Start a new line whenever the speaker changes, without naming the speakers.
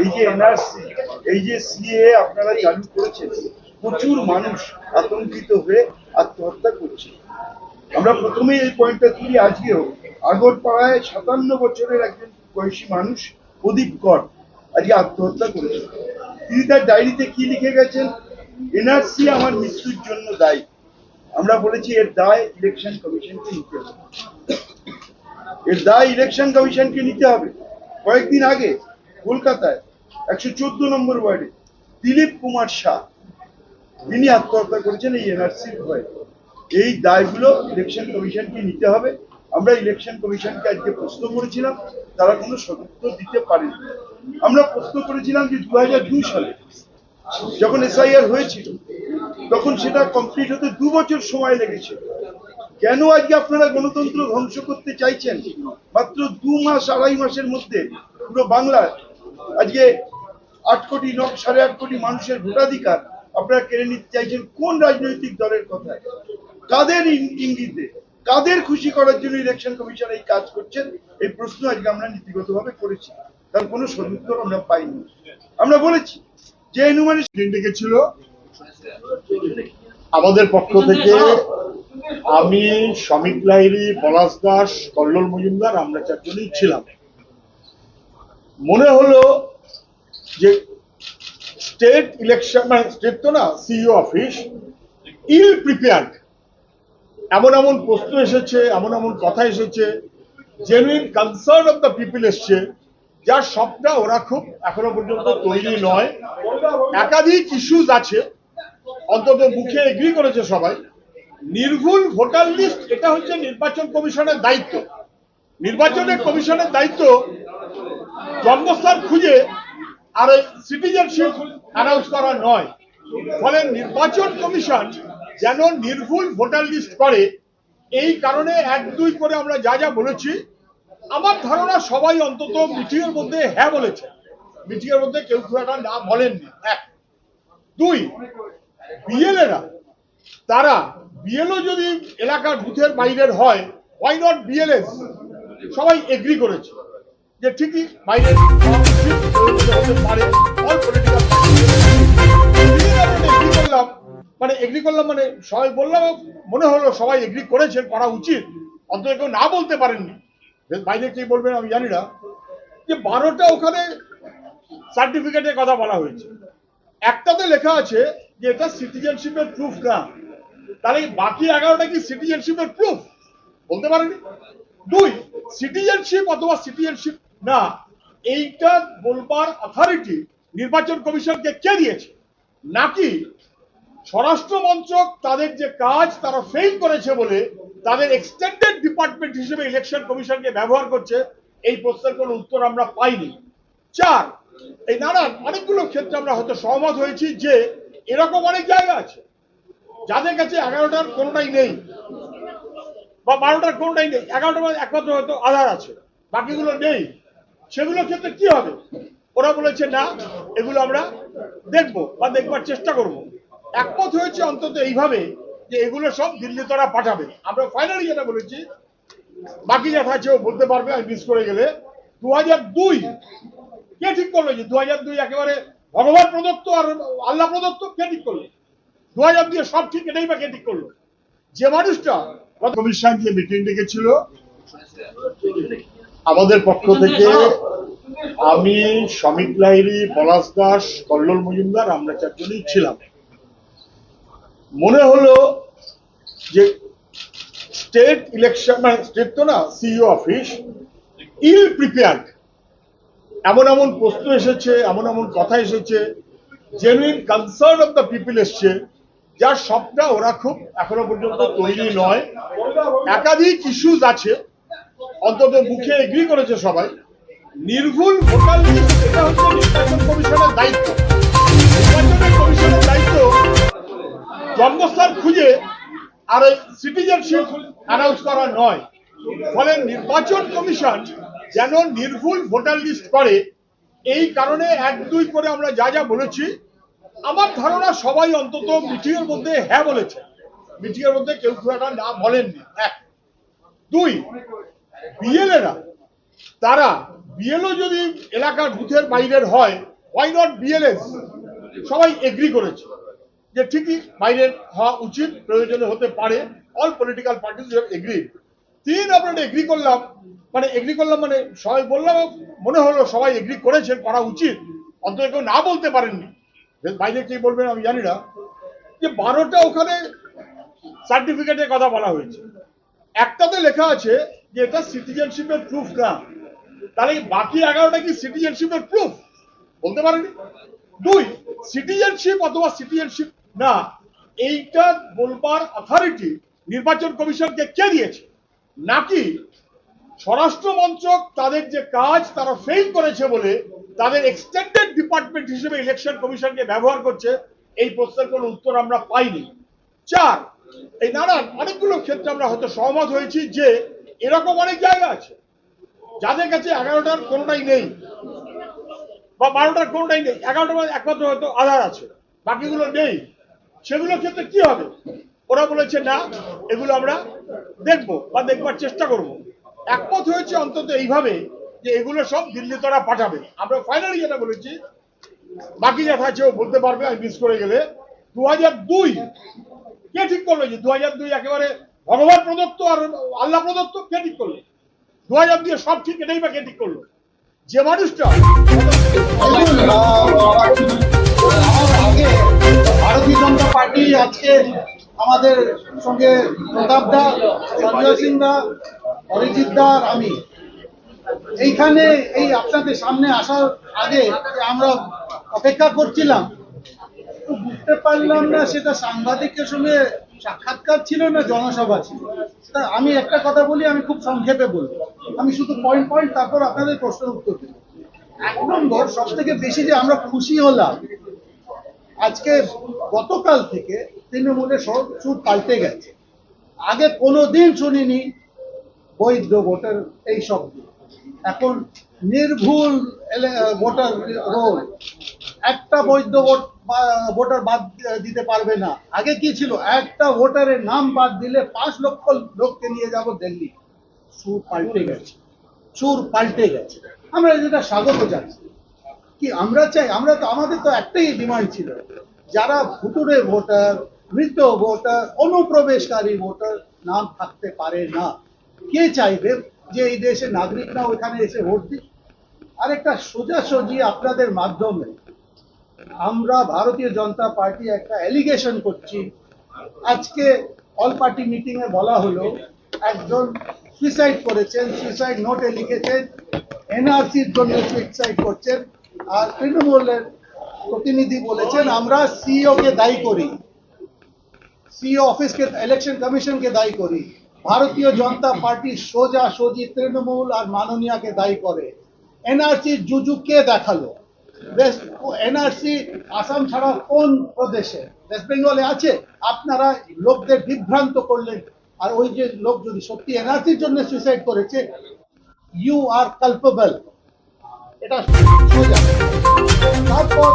এই যে এনআরসি, এই যে সিএ আপনারা চালু করেছেন, প্রচুর মানুষ আতঙ্কিত হয়ে আত্মহত্যা করছে। আমরা প্রথমেই এই পয়েন্টটা তুলি, আজকেও। আগরপাড়ায় সাতান্ন বছরের একজন বয়সী মানুষ, প্রদীপ কর আজকে আত্মহত্যা করেছে। তিনি তার ডায়েরিতে কি লিখে গেছেন? এনআরসি আমার মৃত্যুর জন্য দায়ী। আমরা বলেছি এর দায় ইলেকশন কমিশনকে নিতে হবে। এর দায় ইলেকশন কমিশনকে নিতে হবে। কয়েকদিন আগে কলকাতায় একশো চোদ্দ নম্বর ওয়ার্ডে দিলীপ কুমার শাহ, তিনি আত্মহত্যা করেছেন এই এনআরসির ভয়ে। এই দায়গুলো ইলেকশন কমিশনকে নিতে হবে। আমরা ইলেকশন কমিশনকে আজকে প্রশ্ন করেছিলাম, তারা কোনো সদুত্তর দিতে পারেনি। আমরা প্রশ্ন করেছিলাম যে দু হাজার দুই সালে যখন এসআইআর হয়েছিল, তখন সেটা কমপ্লিট হতে দু বছর সময় লেগেছে। কেন আজকে আপনারা গণতন্ত্র ধ্বংস করতে চাইছেন? মাত্র দু মাস আড়াই মাসের মধ্যে পুরো বাংলার আজকে আট কোটি ন সাড়ে আট কোটি মানুষের ভোটাধিকার আপনারা কেড়ে নিতে চাইছেন কোন রাজনৈতিক দলের কথায়? কাদের ইঙ্গিতে? কাদের খুশি করার জন্য ইলেকশন কমিশন এই কাজ করছেন? এই প্রশ্ন আজকে আমরা নীতিগতভাবে করেছি। তার কোনো সদুত্তর আমরা পাইনি। আমরা বলেছি যে এনুমানিস
ডেকেছিল আমাদের পক্ষ থেকে আমি শ্রমিক লাহিড়ী, পলাশ দাস, কল্লোল মজুমদার, আমরা চারজনই ছিলাম। মনে হলো যে স্টেট ইলেকশন মানে স্টেট তো না সিইও অফিস ইল প্রিপেয়ার্ড এমন এমন প্রশ্ন এসেছে, এমন এমন কথা এসেছে genuine concern of the people এসছে, যার সবটা ওরা খুব এখনও পর্যন্ত তৈরি নয়। একাধিক ইস্যুজ আছে, অন্তত মুখে এগ্রি করেছে সবাই। নির্ভুল ভোটার লিস্ট, এটা হচ্ছে নির্বাচন কমিশনের দায়িত্ব। নির্বাচনের কমিশনের দায়িত্ব জন্মস্থান খুঁজে আর সিটিজেনশিপ অ্যানাউন্স করা নয়। ফলে নির্বাচন কমিশন যেন নির্ভুল ভোটার লিস্ট করে, এই কারণে এক দুই করে আমরা যা যা বলেছি, আমার ধারণা সবাই অন্তত মিটিং এর মধ্যে হ্যাঁ বলেছে। মিটিং এর মধ্যে কেউ খুব একটা না বলেননি। এক। দুই বিএলএরা তারা বিএলও যদি এলাকার বুথের বাইরের হয় ওয়াই নট বিএলএস সবাই এগ্রি করেছে যে ঠিকই বাইরের পারে মানে এগ্রি করলাম মানে সবাই বললাম, মনে হলো সবাই এগ্রি করেছেন করা উচিত। অন্তত কেউ না বলতে পারেননি। বাইরে কি বলবেন আমি জানি না। যে বারোটা ওখানে সার্টিফিকেটের কথা বলা হয়েছে। একটাতে লেখা আছে যে এটা সিটিজেনশিপের প্রুফ না। তাহলে বাকি এগারোটা কি সিটিজেনশিপের প্রুফ বলতে পারেনি? দুই সিটিজেনশিপ অথবা সিটিজেনশিপ না, এইটা বলবার অথরিটি নির্বাচন কমিশনকে কে দিয়েছে? নাকি স্বরাষ্ট্র মন্ত্রক তাদের যে কাজ তারা ফেল করেছে বলে তাদের এক্সটেন্ডেড ডিপার্টমেন্ট হিসেবে ইলেকশন কমিশনকে ব্যবহার করছে, এই প্রশ্নের কোনো উত্তর আমরা পাইনি। চার, এই নানান অনেকগুলো ক্ষেত্রে আমরা হয়তো সহমত হয়েছি যে এরকম অনেক জায়গা আছে। যাদের কাছে এগারোটার কোনোটাই নেই, বা বারোটার কোনোটাই নেই, এগারোটার একমাত্র হয়তো আধার আছে, বাকিগুলো নেই সেগুলোর ক্ষেত্রে কি হবে? ওরা বলেছে, না, এগুলো আমরা দেখব বা দেখবার চেষ্টা করব। একমত হয়েছে অন্তত এইভাবে যে এগুলো সব দিল্লি তারা পাঠাবে। আমরা ফাইনালি যেটা বলেছি, বাকি যেটা আছে ও বলতে পারবে, আমি মিস করে গেলে। দু হাজার দুই, কে ঠিক করল যে দু হাজার দুই একেবারে ভগবান প্রদত্ত আর আল্লাহ প্রদত্ত, কে ঠিক করল? দু হাজার দুই সব ঠিক এটাই বা কে ঠিক করল? যে মানুষটা কমিশন যে মিটিং ডেকেছিল আমাদের পক্ষ থেকে আমি শ্রমিক লাহিড়ী পলাশ দাস কল্লোল মজুমদার আমরা চারজনই ছিলাম। মনে হলো যে স্টেট ইলেকশন মানে স্টেট তো না সিইও অফিস ইল প্রিপেয়ার্ড এমন এমন প্রশ্ন এসেছে এমন এমন কথা এসেছে genuine concern of the people এসছে। যার সবটা ওরা খুব এখনও পর্যন্ত তৈরি নয়। একাধিক ইস্যুজ আছে, অন্তত মুখে এগ্রি করেছে সবাই। নির্ভুল ভোটার লিস্ট হচ্ছে নির্বাচন দায়িত্ব। কমিশনের দায়িত্ব জন্মস্থান খুঁজে আর সিটিজেনশিপ অ্যানাউন্স করা নয়। ফলে নির্বাচন কমিশন যেন নির্ভুল ভোটার লিস্ট করে, এই কারণে এক দুই করে আমরা যা যা বলেছি আমার ধারণা সবাই অন্তত মিটিং এর মধ্যে হ্যাঁ বলেছে। মিটিং এর মধ্যে কেউ খুব একটা না বলেননি। এক। দুই, বিএলএরা, তারা বিএলও যদি এলাকার বুথের বাইরের হয় ওয়াই নট বিএলএস? সবাই এগ্রি করেছে যে ঠিকই বাইরের হওয়া উচিত প্রয়োজনে হতে পারে অল পলিটিক্যাল পার্টিস এগ্রি তিন আমরা এগ্রি করলাম। মানে এগ্রি করলাম মানে সবাই বললাম, মনে হলো সবাই এগ্রি করেছেন, করা উচিত। অন্তত কেউ না বলতে পারেননি। বাইরে কি বলবেন আমি জানি না। যে বারোটা ওখানে সার্টিফিকেটের কথা বলা হয়েছে। একটাতে লেখা আছে যে এটা সিটিজেনশিপের প্রুফ না। তাহলে বাকি এগারোটা কি সিটিজেনশিপের প্রুফ বলতে পারেনি দুই সিটিজেনশিপ অথবা সিটিজেনশিপ না, এইটা বলবার অথরিটি নির্বাচন কমিশনকে কে দিয়েছে? নাকি স্বরাষ্ট্র মন্ত্রক তাদের যে কাজ তারা ফেল করেছে বলে তাদের এক্সটেন্ডেড ডিপার্টমেন্ট হিসেবে ইলেকশন কমিশনকে ব্যবহার করছে, এই প্রশ্নের কোনো উত্তর আমরা পাইনি। চার, এই নানান অনেকগুলো ক্ষেত্রে আমরা হয়তো সহমত হয়েছি যে এরকম অনেক জায়গা আছে। যাদের কাছে এগারোটার কোনোটাই নেই, বা বারোটার কোনোটাই নেই, এগারোটার একমাত্র হয়তো আধার আছে, বাকিগুলো নেই। সেগুলোর ক্ষেত্রে কি হবে? ওরা বলেছে, না, এগুলো আমরা দেখব বা দেখবার চেষ্টা করব। একমত হয়েছে অন্তত এইভাবে যে এগুলো সব দিল্লি তারা পাঠাবে। আমরা ফাইনালি যেটা বলেছি, বাকি যা ও বলতে পারবে, আমি মিস করে গেলে। দু হাজার দুই, কে ঠিক করল যে দু হাজার দুই একেবারে ভগবান প্রদত্ত আর আল্লাহ প্রদত্ত কে ঠিক করল? দু হাজার দুই সব ঠিক, এটাই বা কে ঠিক করল? যে মানুষটা
ভারতীয় জনতা পার্টি আজকে আমাদের সঙ্গে প্রতাপ দা, সঞ্জয় সিং দা, অরিজিৎ দা আমি। এইখানে এই আপনাদের সামনে আসার আগে আমরা অপেক্ষা করছিলাম বুঝতে পারলাম না সেটা সাংবাদিকের সঙ্গে সাক্ষাৎকার ছিল না, জনসভা ছিল। তা আমি একটা কথা বলি, আমি খুব সংক্ষেপে বলব। আমি শুধু পয়েন্ট পয়েন্ট তারপর আপনাদের প্রশ্নের উত্তর দেবো। এক নম্বর সব থেকে বেশি যে আমরা খুশি হলাম, আজকে গতকাল থেকে তৃণমূলের সুর পাল্টে গেছে। আগে কোনোদিন শুনিনি বৈধ ভোটার এই শব্দ। এখন নির্ভুল ভোটার রোল। একটা বৈধ ভোট ভোটার বাদ দিতে পারবে না। আগে কি ছিল? একটা ভোটারের নাম বাদ দিলে পাঁচ লক্ষ লোককে নিয়ে যাব দিল্লি। সুর পাল্টে গেছে। সুর পাল্টে গেছে। আমরা যেটা স্বাগত জানাই কি আমরা চাই? আমরা তো, আমাদের তো একটাই ডিমান্ড ছিল। যারা ভুতুরে ভোটার, মৃত ভোটার, অনুপ্রবেশকারী ভোটার নাম থাকতে পারে না। কে চাইবে? যে এই দেশের নাগরিকরা ওখানে এসে ভোট দিক আরেকটা সোজাসুজি আপনাদের মাধ্যমে আমরা ভারতীয় জনতা পার্টি একটা এলিগেশন করছি। আজকে অল পার্টি মিটিং এ বলা হলো, একজন সুইসাইড করেছেন সুইসাইড নোটে লিখেছেন এনআরসির জন্য সুইসাইড করছেন, আর তৃণমূলের প্রতিনিধি বলেছেন, আমরা সিইও কে দায়ী করি। সিইও অফিসকে ইলেকশন কমিশনকে দায়ী করি। ভারতীয় জনতা পার্টি সোজা সোজি তৃণমূল আর মাননীয়াকে দায়ী করে। এনআরসি জুজু কে দেখাল এনআরসি আসাম ছাড়া কোন প্রদেশে? ওয়েস্ট বেঙ্গলে আছে? আপনারা লোকদের বিভ্রান্ত করলেন। আর ওই যে লোক যদি সত্যি এনআরসির জন্য সুইসাইড করেছে ইউ আর কালপেবল এটা সোজা। তারপর